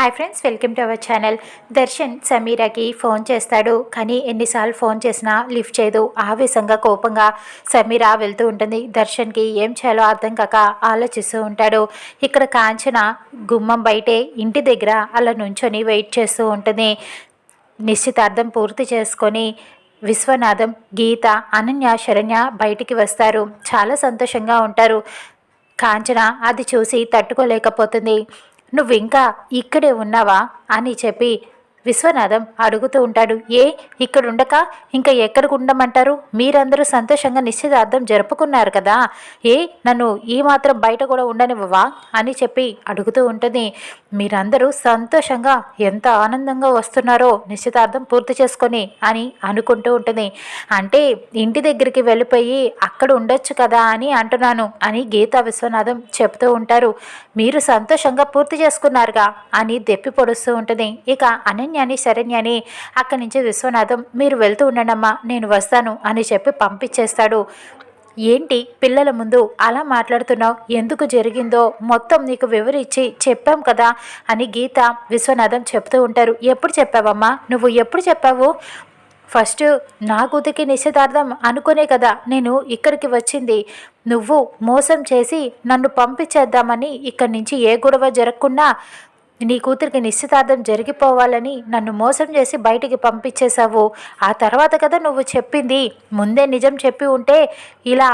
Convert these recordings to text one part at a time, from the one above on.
Hi friends welcome to our channel Darshan సమీరాకి phone చేస్తాడు. కానీ ఎన్నిసార్లు ఫోన్ చేసినా లిఫ్ట్ చేయదు. ఆవేశంగా కోపంగా సమీరా వెళ్తూ ఉంటుంది. దర్శన్కి ఏం చేయాలో అర్థం కాక ఆలోచిస్తూ ఉంటాడు. ఇక్కడ కాంచన గుమ్మం బయటే ఇంటి దగ్గర అలా నుంచొని వెయిట్ చేస్తూ ఉంటుంది. నిశ్చితార్థం పూర్తి చేసుకొని విశ్వనాథం గీత అనన్య శరణ్య బయటికి వస్తారు. చాలా సంతోషంగా ఉంటారు. కాంచన అది చూసి తట్టుకోలేకపోతుంది. నువ్వు ఇంకా ఇక్కడే ఉన్నావా? అని చెప్పి విశ్వనాథం అడుగుతూ ఉంటాడు ఏ ఇక్కడ ఉండక ఇంకా ఎక్కడికి ఉండమంటారు? మీరందరూ సంతోషంగా నిశ్చితార్థం జరుపుకున్నారు కదా? ఏ నన్ను ఈ మాత్రం బయట కూడా ఉండనివ్వవా? అని చెప్పి అడుగుతూ ఉంటుంది. మీరందరూ సంతోషంగా ఎంత ఆనందంగా వస్తున్నారో నిశ్చితార్థం పూర్తి చేసుకొని అని అనుకుంటూ ఉంటుంది. అంటే ఇంటి దగ్గరికి వెళ్ళిపోయి అక్కడ ఉండొచ్చు కదా? అని అంటున్నాను అని గీతా విశ్వనాథం చెప్తూ ఉంటారు. మీరు సంతోషంగా పూర్తి చేసుకున్నారుగా? అని దెప్పి పొడుస్తూ ఉంటుంది. ఇక అనన్య శరణ్యాని శరణ్యాని. అక్కడి నుంచి విశ్వనాథం మీరు వెళ్తూ ఉండండమ్మా నేను వస్తాను అని చెప్పి పంపించేస్తాడు. ఏంటి పిల్లల ముందు అలా మాట్లాడుతున్నావు? ఎందుకు జరిగిందో మొత్తం నీకు వివరించి చెప్పాం కదా అని గీత విశ్వనాథం చెప్తూ ఉంటారు. ఎప్పుడు చెప్పావమ్మా? నువ్వు ఎప్పుడు చెప్పావు? ఫస్ట్ నా కూతుకి నిశ్చితార్థం అనుకునే కదా నేను ఇక్కడికి వచ్చింది. నువ్వు మోసం చేసి నన్ను పంపించేద్దామని ఇక్కడి నుంచి ఏ గొడవ జరగకుండా నీ కూతురికి నిశ్చితార్థం జరిగిపోవాలని నన్ను మోసం చేసి బయటికి పంపించేశావు. ఆ తర్వాత కదా నువ్వు చెప్పింది. ముందే నిజం చెప్పి ఉంటే ఇలా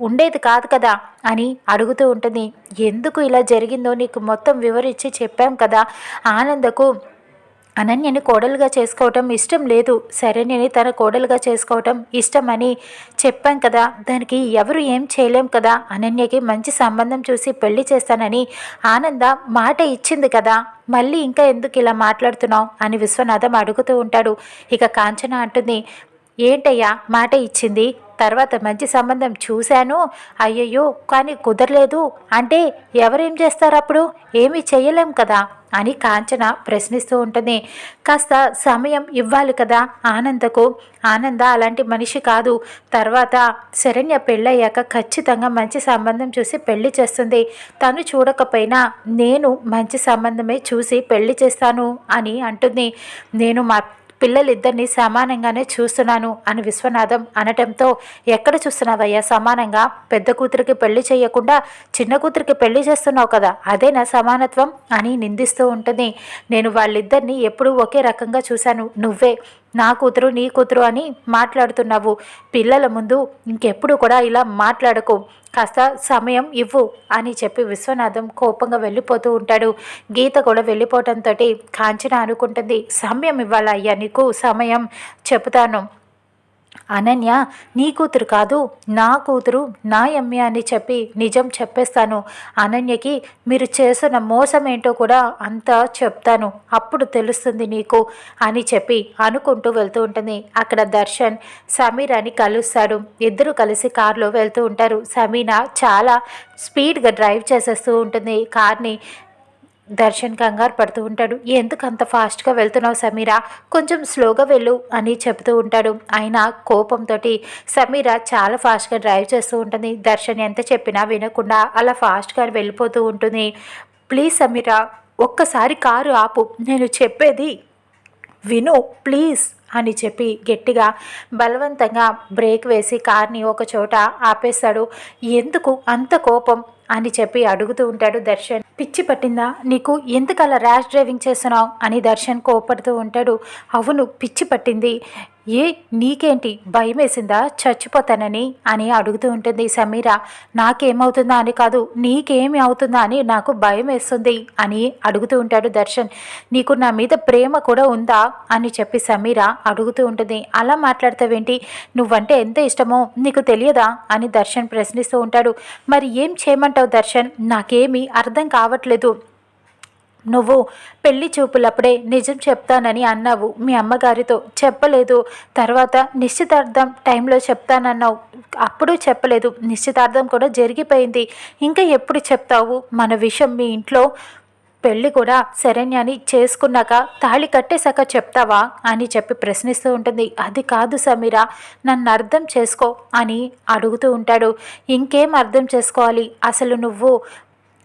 ఉండేది కాదు కదా అని అడుగుతూ ఉంటుంది. ఎందుకు ఇలా జరిగిందో నీకు మొత్తం వివరించి చెప్పాం కదా. ఆనందకు అనన్యని కోడలుగా చేసుకోవటం ఇష్టం లేదు. శరణ్యని తన కోడలుగా చేసుకోవటం ఇష్టమని చెప్పాం కదా. దానికి ఎవరు ఏం చేయలేం కదా. అనన్యకి మంచి సంబంధం చూసి పెళ్ళి చేస్తానని ఆనంద మాట ఇచ్చింది కదా. మళ్ళీ ఇంకా ఎందుకు ఇలా మాట్లాడుతున్నావు? అని విశ్వనాథం అడుగుతూ ఉంటాడు. ఇక కాంచన అంటుంది ఏంటయ్యా? మాట ఇచ్చింది. తర్వాత మంచి సంబంధం చూశాను. అయ్యయ్యో! కానీ కుదరలేదు. అంటే ఎవరేం చేస్తారు అప్పుడు? ఏమీ చేయలేం కదా. అని కాంచన ప్రశ్నిస్తూ ఉంటుంది. కాస్త సమయం ఇవ్వాలి కదా ఆనందకు. ఆనంద అలాంటి మనిషి కాదు. తర్వాత శరణ్య పెళ్ళయ్యాక ఖచ్చితంగా మంచి సంబంధం చూసి పెళ్ళి చేస్తుంది. తను చూడకపోయినా నేను మంచి సంబంధమే చూసి పెళ్ళి చేస్తాను అని అంటుంది. నేను మా పిల్లలిద్దరినీ సమానంగానే చూస్తున్నాను అని విశ్వనాథం అనటంతో ఎక్కడ చూస్తున్నావయ్యా? సమానంగా? పెద్ద కూతురికి పెళ్ళి చేయకుండా చిన్న కూతురికి పెళ్ళి చేస్తున్నావు కదా అదేనా సమానత్వం? అని నిందిస్తూ ఉంటుంది. నేను వాళ్ళిద్దరిని ఎప్పుడూ ఒకే రకంగా చూశాను. నువ్వే. నా కూతురు నీ కూతురు అని మాట్లాడుతున్నావు. పిల్లల ముందు ఇంకెప్పుడు కూడా ఇలా మాట్లాడకు. కాస్త సమయం ఇవ్వు అని చెప్పి విశ్వనాథం కోపంగా వెళ్ళిపోతూ ఉంటాడు. గీత కూడా వెళ్ళిపోవటంతో కాంచన అనుకుంటుంది సమయం ఇవ్వాలా అయ్యా నీకు సమయం చెబుతాను అనన్య నీ కూతురు కాదు నా కూతురు నా ఎమ్మె అని చెప్పి నిజం చెప్పేస్తాను. అనన్యకి మీరు చేసిన మోసం ఏంటో కూడా అంతా చెప్తాను. అప్పుడు తెలుస్తుంది నీకు అని చెప్పి అనుకుంటూ వెళ్తూ ఉంటుంది. అక్కడ దర్శన్ సమీర్ అని కలుస్తాడు. ఇద్దరు కలిసి కారులో వెళ్తూ ఉంటారు. సమీనా చాలా స్పీడ్గా డ్రైవ్ చేసేస్తూ ఉంటుంది. కార్ని దర్శన్ కంగారు పడుతూ ఉంటాడు. ఎందుకు అంత ఫాస్ట్గా వెళ్తున్నావు సమీరా? కొంచెం స్లోగా వెళ్ళు అని చెబుతూ ఉంటాడు. ఆయన కోపంతో సమీరా చాలా ఫాస్ట్గా డ్రైవ్ చేస్తూ ఉంటుంది. దర్శన్ ఎంత చెప్పినా వినకుండా అలా ఫాస్ట్గా వెళ్ళిపోతూ ఉంటుంది. ప్లీజ్ సమీరా ఒక్కసారి కారు ఆపు. నేను చెప్పేది విను. ప్లీజ్ అని చెప్పి గట్టిగా బలవంతంగా బ్రేక్ వేసి కార్ని ఒక చోట ఆపేస్తాడు. ఎందుకు? అంత కోపం. అని చెప్పి అడుగుతూ ఉంటాడు దర్శన్. పిచ్చి పట్టిందా? నీకు ఎందుకలా ర్యాష్ డ్రైవింగ్ చేస్తున్నావు? అని దర్శన్ కోపడుతూ ఉంటాడు. అవును పిచ్చి పట్టింది. ఏ నీకేంటి? భయం వేసిందా చచ్చిపోతానని అని అడుగుతూ ఉంటుంది సమీర. నాకేమవుతుందా అని కాదు నీకేమి అవుతుందా అని నాకు భయం వేస్తుంది అని అడుగుతూ ఉంటాడు దర్శన్. నీకు నా మీద ప్రేమ కూడా ఉందా? అని చెప్పి సమీర అడుగుతూ ఉంటుంది. అలా మాట్లాడతావేంటి? నువ్వంటే ఎంత ఇష్టమో నీకు తెలియదా? అని దర్శన్ ప్రశ్నిస్తూ ఉంటాడు. మరి ఏం చేయమంటావు? దర్శన్? నాకేమీ అర్థం కావట్లేదు. నువ్వు పెళ్ళి చూపులప్పుడే నిజం చెప్తానని అన్నావు. మీ అమ్మగారితో చెప్పలేదు. తర్వాత నిశ్చితార్థం టైంలో చెప్తానన్నావు. అప్పుడు చెప్పలేదు. నిశ్చితార్థం కూడా జరిగిపోయింది. ఇంకా ఎప్పుడు చెప్తావు? మన విషయం మీ ఇంట్లో పెళ్ళి కూడా శరణ్యాన్ని చేసుకున్నాక తాళి కట్టేశాక చెప్తావా అని చెప్పి ప్రశ్నిస్తూ ఉంటుంది. అది కాదు సమీర నన్ను అర్థం చేసుకో అని అడుగుతూ ఉంటాడు. ఇంకేం అర్థం చేసుకోవాలి? అసలు నువ్వు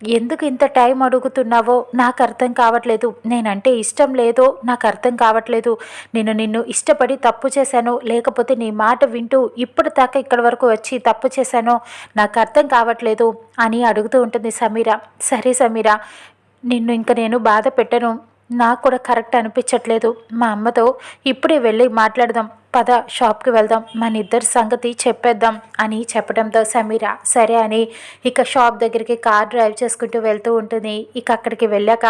ఎందుకు ఇంత టైం అడుగుతున్నావో? నాకు అర్థం కావట్లేదు. నేనంటే ఇష్టం లేదో నాకు అర్థం కావట్లేదు. నేను నిన్ను ఇష్టపడి తప్పు చేశాను లేకపోతే నీ మాట వింటూ ఇప్పుడు దాకా ఇక్కడి వరకు వచ్చి తప్పు చేశానో నాకు అర్థం కావట్లేదు అని అడుగుతూ ఉంటుంది సమీర. సరే సమీర నిన్ను ఇంక నేను బాధ పెట్టను. నాకు కూడా కరెక్ట్ అనిపించట్లేదు. మా అమ్మతో ఇప్పుడే వెళ్ళి మాట్లాడదాం. పద షాప్కి వెళ్దాం. మన ఇద్దరి సంగతి చెప్పేద్దాం అని చెప్పడంతో సమీర సరే అని ఇక షాప్ దగ్గరికి కార్ డ్రైవ్ చేసుకుంటూ వెళ్తూ ఉంటుంది. ఇక అక్కడికి వెళ్ళాక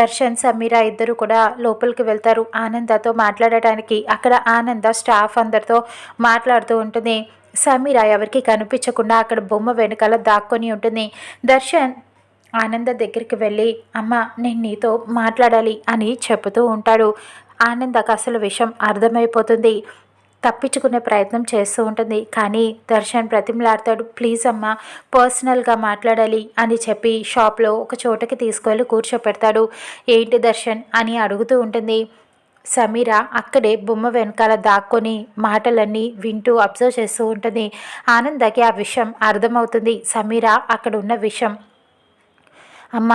దర్శన్ సమీర ఇద్దరు కూడా లోపలికి వెళ్తారు ఆనందతో మాట్లాడటానికి. అక్కడ ఆనంద స్టాఫ్ అందరితో మాట్లాడుతూ ఉంటుంది. సమీర ఎవరికి కనిపించకుండా అక్కడ బొమ్మ వెనకాల దాక్కొని ఉంటుంది. దర్శన్ ఆనంద దగ్గరికి వెళ్ళి అమ్మ నేను నీతో మాట్లాడాలి అని చెబుతూ ఉంటాడు. ఆనందకు అసలు విషయం అర్థమైపోతుంది. తప్పించుకునే ప్రయత్నం చేస్తూ ఉంటుంది. కానీ దర్శన్ ప్రతిమలాడతాడు ప్లీజ్ అమ్మ పర్సనల్గా మాట్లాడాలి అని చెప్పి షాప్లో ఒక చోటకి తీసుకెళ్ళి కూర్చోపెడతాడు. ఏంటి దర్శన్? అని అడుగుతూ ఉంటుంది. సమీర అక్కడే బొమ్మ వెనకాల దాక్కొని మాటలన్నీ వింటూ అబ్జర్వ్ చేస్తూ ఉంటుంది. ఆనందకి ఆ విషయం అర్థమవుతుంది. సమీర అక్కడ ఉన్న విషయం అమ్మ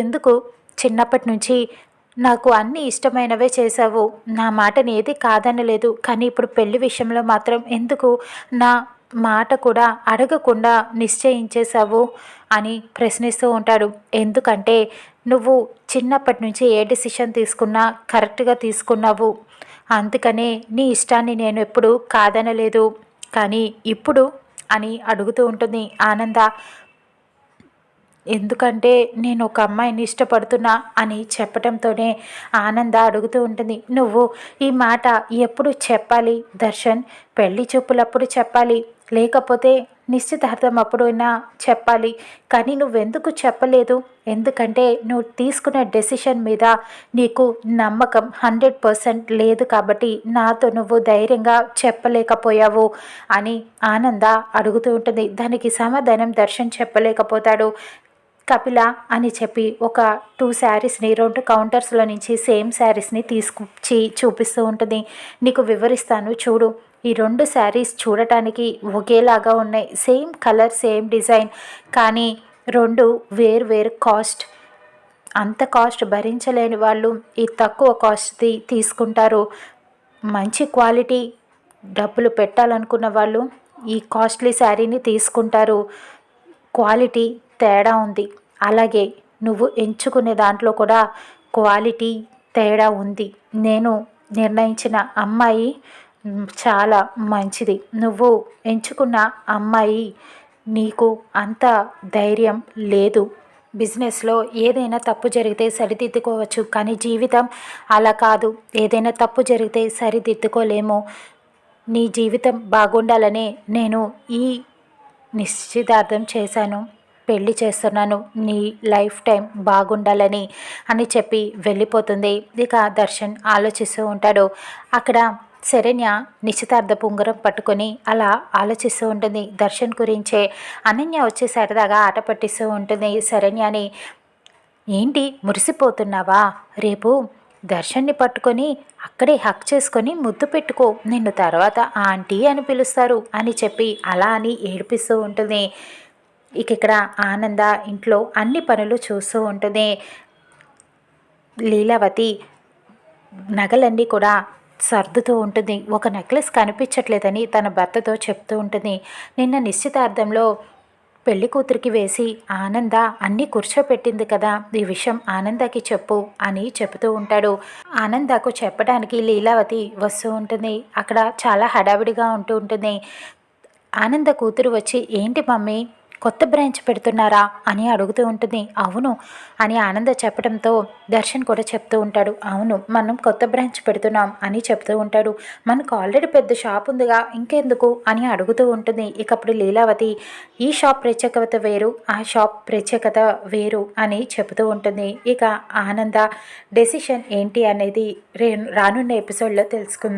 ఎందుకు? చిన్నప్పటి నుంచి నాకు అన్ని ఇష్టమైనవే చేశావు. నా మాటని ఏది కాదనలేదు. కానీ ఇప్పుడు పెళ్ళి విషయంలో మాత్రం ఎందుకు? నా మాట కూడా అడగకుండా నిశ్చయించేశావు అని ప్రశ్నిస్తూ ఉంటాడు. ఎందుకంటే నువ్వు చిన్నప్పటి నుంచి ఏ డిసిషన్ తీసుకున్నా కరెక్ట్గా తీసుకున్నావు. అందుకనే నీ ఇష్టాన్ని నేను ఎప్పుడు కాదనలేదు. కానీ ఇప్పుడు అని అడుగుతూ ఉంటుంది ఆనంద. ఎందుకంటే నేను ఒక అమ్మాయిని ఇష్టపడుతున్నా అని చెప్పడంతోనే ఆనంద అడుగుతూ ఉంటుంది. నువ్వు ఈ మాట ఎప్పుడు చెప్పాలి దర్శన్? పెళ్ళి చూపులప్పుడు చెప్పాలి. లేకపోతే నిశ్చితార్థం అప్పుడైనా చెప్పాలి. కానీ నువ్వెందుకు చెప్పలేదు? ఎందుకంటే నువ్వు తీసుకున్న డెసిషన్ మీద నీకు నమ్మకం హండ్రెడ్ పర్సెంట్ లేదు కాబట్టి నాతో నువ్వు ధైర్యంగా చెప్పలేకపోయావు అని ఆనంద అడుగుతూ ఉంటుంది. దానికి సమాధానం దర్శన్ చెప్పలేకపోతాడు. కపిల అని చెప్పి ఒక టూ శారీస్ని రెండు కౌంటర్స్లో నుంచి సేమ్ శారీస్ని తీసుకొచ్చి చూపిస్తూ ఉంటుంది. నీకు వివరిస్తాను చూడు. ఈ రెండు శారీస్ చూడటానికి ఒకేలాగా ఉన్నాయి. సేమ్ కలర్ సేమ్ డిజైన్ కానీ రెండు వేరు వేరు కాస్ట్ అంత కాస్ట్ భరించలేని వాళ్ళు ఈ తక్కువ కాస్ట్ది తీసుకుంటారు. మంచి క్వాలిటీ డబ్బులు పెట్టాలనుకున్న వాళ్ళు ఈ కాస్ట్లీ శారీని తీసుకుంటారు. క్వాలిటీ తేడా ఉంది. అలాగే నువ్వు ఎంచుకునే దాంట్లో కూడా క్వాలిటీ తేడా ఉంది. నేను నిర్ణయించిన అమ్మాయి చాలా మంచిది. నువ్వు ఎంచుకున్న అమ్మాయి నీకు అంత ధైర్యం లేదు. బిజినెస్లో ఏదైనా తప్పు జరిగితే సరిదిద్దుకోవచ్చు. కానీ జీవితం అలా కాదు. ఏదైనా తప్పు జరిగితే సరిదిద్దుకోలేము. నీ జీవితం బాగుండాలనే నేను ఈ నిశ్చితార్థం చేశాను. పెళ్ళి చేస్తున్నాను నీ లైఫ్ టైం బాగుండాలని అని చెప్పి వెళ్ళిపోతుంది. ఇక దర్శన్ ఆలోచిస్తూ ఉంటాడు. అక్కడ శరణ్య నిశ్చితార్థ ఉంగరం పట్టుకొని అలా ఆలోచిస్తూ ఉంటుంది. దర్శన్ గురించే అనన్య వచ్చి సరదాగా ఆట పట్టిస్తూ ఉంటుంది శరణ్యని. ఏంటి మురిసిపోతున్నావా? రేపు దర్శన్ని పట్టుకొని అక్కడే హక్ చేసుకొని ముద్దు పెట్టుకో. నిన్ను తర్వాత ఆంటీ అని పిలుస్తారు అని చెప్పి అలా అని ఏడిపిస్తూ ఉంటుంది. ఇక ఇక్కడ ఆనంద ఇంట్లో అన్ని పనులు చూస్తూ ఉంటుంది. లీలావతి నగలన్నీ కూడా సర్దుతూ ఉంటుంది. ఒక నెక్లెస్ కనిపించట్లేదని తన భర్తతో చెప్తూ ఉంటుంది. నిన్న నిశ్చితార్థంలో పెళ్ళి కూతురికి వేసి ఆనంద అన్నీ కూర్చోపెట్టింది కదా ఈ విషయం ఆనందకి చెప్పు అని చెబుతూ ఉంటాడు. ఆనందకు చెప్పడానికి లీలావతి వస్తూ ఉంటుంది. అక్కడ చాలా హడావిడిగా ఉంటూ ఉంటుంది. ఆనంద కూతురు వచ్చి ఏంటి మమ్మీ కొత్త బ్రాంచ్ పెడుతున్నారా అని అడుగుతూ ఉంటుంది. అవును అని ఆనంద చెప్పడంతో దర్శన్ కూడా చెప్తూ ఉంటాడు. అవును మనం కొత్త బ్రాంచ్ పెడుతున్నాం అని చెప్తూ ఉంటాడు. మనకు ఆల్రెడీ పెద్ద షాప్ ఉందిగా ఇంకెందుకు అని అడుగుతూ ఉంటుంది. ఇకప్పుడు లీలావతి ఈ షాప్ ప్రత్యేకత వేరు ఆ షాప్ ప్రత్యేకత వేరు అని చెబుతూ ఉంటుంది. ఇక ఆనంద డెసిషన్ ఏంటి అనేది రే రానున్న ఎపిసోడ్లో తెలుసుకుందాం.